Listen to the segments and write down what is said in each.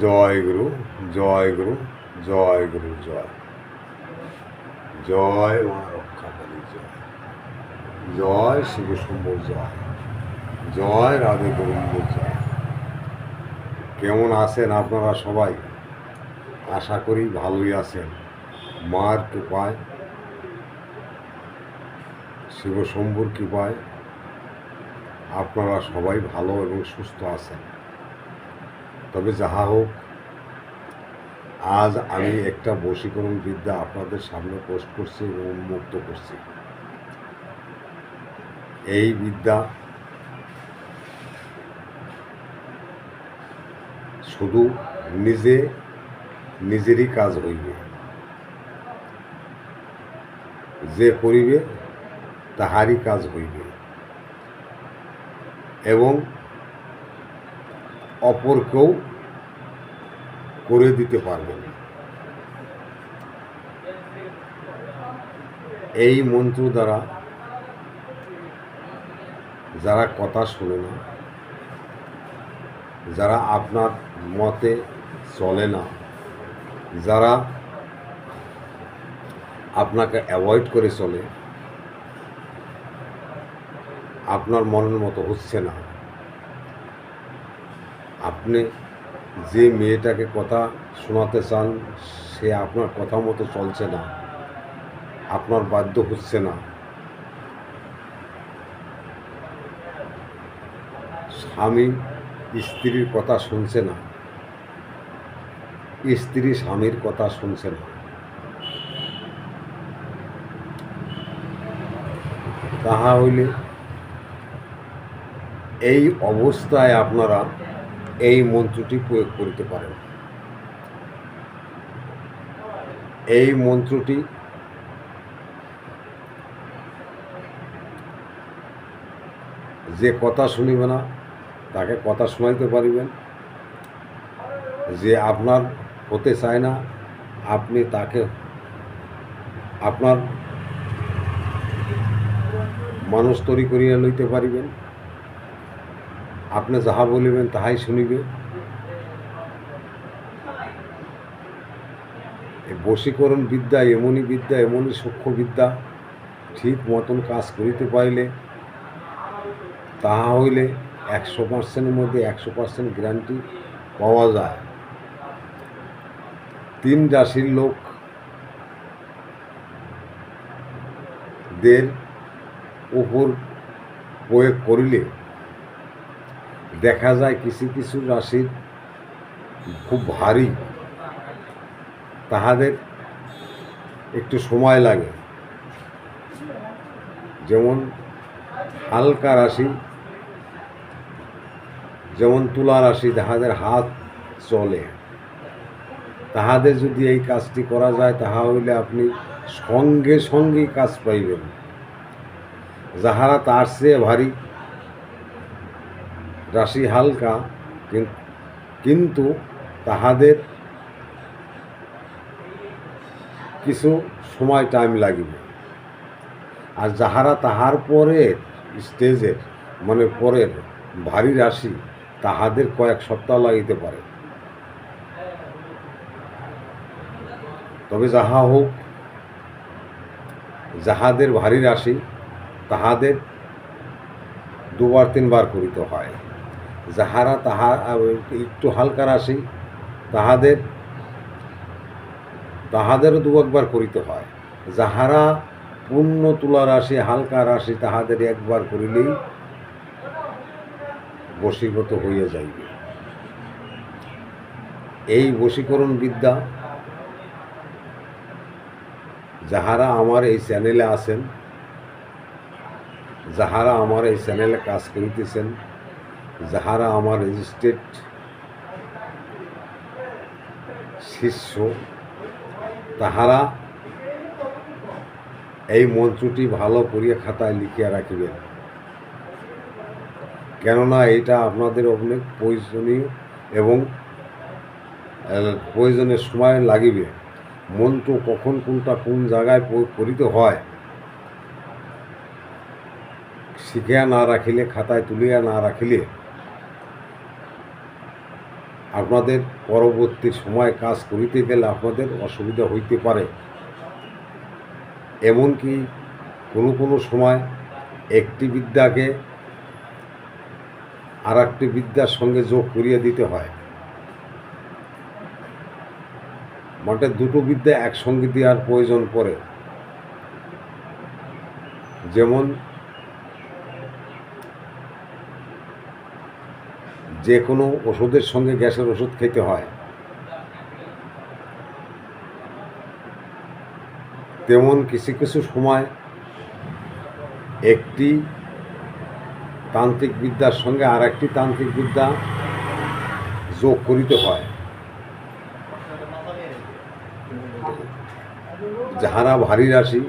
জয় গুরু জয় গুরু জয় গুরু, জয়। জয় মা রক্ষাকালী জয়। জয় শিব শম্ভু জয়। জয় রাধে গোবিন্দ জয়। কেমন আছেন আপনারা সবাই? আশা করি ভালোই আছেন। মার কৃপায় শিব শম্ভুর কৃপায় আপনারা সবাই ভালো এবং সুস্থ আছেন। তবে যাহা হোক, আজ আমি একটা বশীকরণ বিদ্যা আপনাদের সামনে পোস্ট করছি এবং উন্মুক্ত করছি। এই বিদ্যা শুধু নিজে, নিজেরই কাজ হইবে। যে করিবে, তাহারই কাজ হইবে। এবং অপরকেও করে দিতে পারবেন এই মন্ত্র দ্বারা যারা কথা শোনে না, যারা আপনার মতে চলে না, যারা আপনাকে অ্যাভয়েড করে চলে, আপনার মনের মতো হচ্ছে না আপনি যে মেয়েটাকে কথা শোনাতে চান, সে আপনার কথা মতো চলছে না, আপনার বাধ্য হচ্ছে না। স্বামী স্ত্রীর কথা শুনছে না, স্ত্রী স্বামীর কথা শুনছে না। তাহা হইলে এই অবস্থায় আপনারা এই মন্ত্রটি প্রয়োগ করতে পারেন। এই মন্ত্রটি যে কথা শুনিবে না, তাকে কথা শোনাইতে পারিবেন। যে আপনার হতে চায় না, আপনি তাকে, আপনার মানুষ তৈরি করিয়া লইতে পারিবেন। আপনি যাহা বলিবেন তাহাই শুনিবে। বশীকরণ বিদ্যা এমনই বিদ্যা এমনই সূক্ষ্ম বিদ্যা, ঠিক মতন কাজ করিতে পারিলে তাহা হইলে একশো পার্সেন্টের মধ্যে একশো পার্সেন্ট গ্যারান্টি পাওয়া যায়। তিন রাশির লোক দের উপর প্রয়োগ করিলে দেখা যায় কিছু কিছু রাশির খুব ভারী। তাহাদের একটু সময় লাগে। যেমন হালকা রাশি, যেমন তুলা রাশি, তাহাদের হাত চলে। তাহাদের যদি এই কাজটি করা যায় তাহা হইলে আপনি সঙ্গে সঙ্গেই কাজ পাইবেন। যাহারা তার চেয়ে ভারী রাশি হালকা কিন্তু তাহাদের কিছু সময় টাইম লাগিবে। আর যাহারা তাহার পরের স্টেজের মানে পরের ভারী রাশি, তাহাদের কয়েক সপ্তাহ লাগিতে পারে। তবে যাহা হোক, যাহাদের ভারী রাশি, তাহাদের দুবার তিনবার করিতে হয়। যাহারা তাহা একটু হালকা রাশি, তাহাদের, তাহাদেরও দু একবার করিতে হয়। যাহারা পূর্ণ তুলা রাশি, হালকা রাশি, তাহাদের একবার করিলেই বশীগত হইয়া যাইবে। এই বশীকরণ বিদ্যা, যাহারা আমার এই চ্যানেলে আছেন, যাহারা আমার এই চ্যানেলে কাজ করিতেছেন যাহারা আমার রেজিস্ট্রেড শিষ্য তাহারা এই মন্ত্রটি ভালো করিয়া খাতায় লিখিয়া রাখিবেন। কেননা এটা আপনাদের অনেক প্রয়োজনীয় এবং প্রয়োজনের সময় লাগিবে। মন্ত্র কখন কোনটা কোন জায়গায় করিতে হয়, শিখিয়া না রাখিলে, খাতায় তুলিয়া না রাখিলে আপনাদের পরবর্তী সময় কাজ করিতে গেলে আপনাদের অসুবিধা হইতে পারে। এমনকি কোনো কোনো সময় একটি বিদ্যাকে আর একটি বিদ্যার সঙ্গে যোগ করিয়ে দিতে হয়। মানে দুটো বিদ্যা একসঙ্গে দেওয়ার প্রয়োজন পড়ে। যেমন যে কোনো ওষুধের সঙ্গে গ্যাসের ওষুধ খেতে হয়। তেমন কিছু কিছু সময় একটি তান্ত্রিক বিদ্যার সঙ্গে আর একটি তান্ত্রিক বিদ্যা যোগ করিতে হয়। যাহারা ভারী রাশি,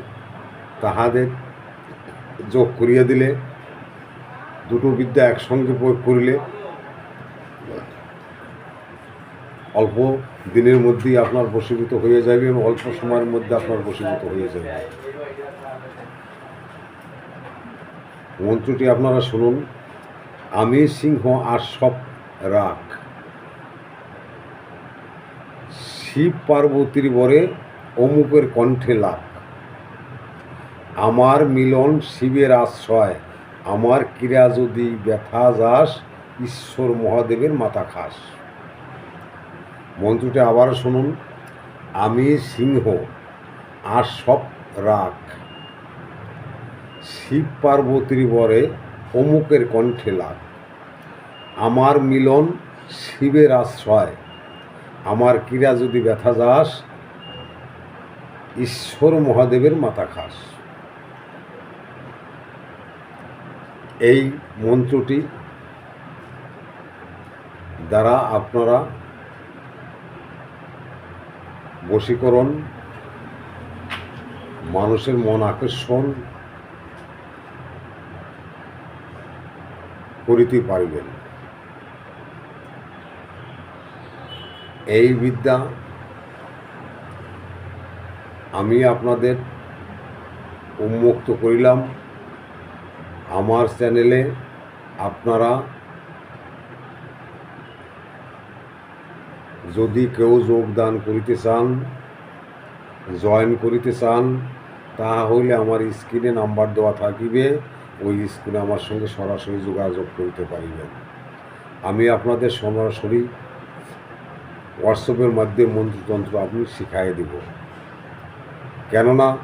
তাহাদের যোগ করিয়া দিলে, দুটো বিদ্যা একসঙ্গে প্রয়োগ করিলে অল্প দিনের মধ্যেই আপনার বশীভূত হয়ে যাবে এবং অল্প সময়ের মধ্যে আপনার বশীভূত হয়ে যাবে। মন্ত্রটি আপনারা শুনুন। আমি সিংহ আর সব রাখ শিব পার্বতীর বরে অমুকের কণ্ঠে লাভ আমার মিলন শিবের আশ্রয়। আমার ক্রীড়া যদি ব্যথা যাস, ঈশ্বর মহাদেবের মাথা খাস। মন্ত্রটি আবার শুনুন, আমি সিংহ, আর সব রাখ শিব পার্বতীর বরে অমুকের কণ্ঠে লাভ আমার মিলন শিবের আশ্রয়। আমার ক্রীড়া যদি ব্যথা যাস, ঈশ্বর মহাদেবের মাথা খাস। এই মন্ত্রটি দ্বারা আপনারা বশীকরণ মানুষের মন আকর্ষণ করিতে পারিবেন। এই বিদ্যা আমি আপনাদের উন্মুক্ত করিলাম। আমার চ্যানেলে আপনারা যদি কেউ যোগদান করিতে চান, জয়েন করিতে চান তাহা হইলে আমার স্ক্রিনে নাম্বার দেওয়া থাকিবে। ওই স্ক্রিনে আমার সঙ্গে সরাসরি যোগাযোগ করিতে পারিবেন। আমি আপনাদের সরাসরি হোয়াটসঅ্যাপের মাধ্যমে মন্ত্রতন্ত্র আপনি শিখাই দিব। কেননা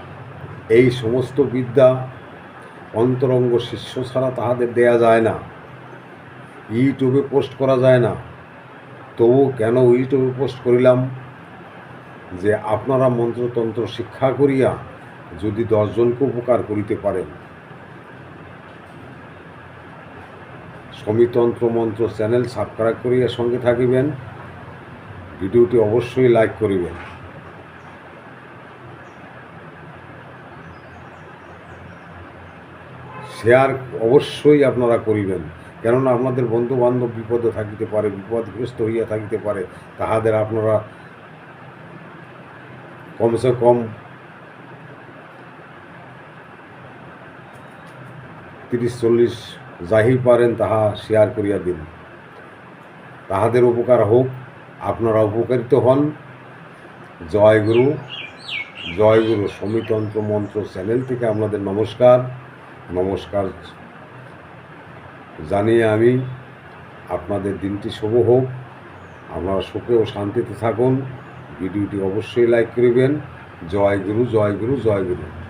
এই সমস্ত বিদ্যা অন্তরঙ্গ শিষ্য ছাড়া তাহাদের দেয়া যায় না। ইউটিউবে পোস্ট করা যায় না। তবু কেন ইউটিউবে পোস্ট করিলাম? যে আপনারা মন্ত্রতন্ত্র শিক্ষা করিয়া যদি দশজনকে উপকার করিতে পারেন। সমিতন্ত্র মন্ত্র চ্যানেল সাবস্ক্রাইব করিয়া সঙ্গে থাকিবেন। ভিডিওটি অবশ্যই লাইক করিবেন। শেয়ার অবশ্যই আপনারা করিবেন। কেননা আপনাদের বন্ধু বান্ধব বিপদে থাকিতে পারে, বিপদগ্রস্ত হইয়া থাকিতে পারে, তাহাদের আপনারা কমসে কম তিরিশ, চল্লিশ যাহি পারেন তাহা শেয়ার করিয়া দিন। তাহাদের উপকার হোক, আপনারা উপকারিত হন। জয় গুরু জয় গুরু সমিতন্ত্র মন্ত্র চ্যানেল থেকে আপনাদের নমস্কার। নমস্কার জানিয়ে আমি আপনাদের দিনটি শুভ হোক। আপনারা সুখে ও শান্তিতে থাকুন। ভিডিওটি অবশ্যই লাইক করবেন। জয় গুরু জয় গুরু জয় গুরু।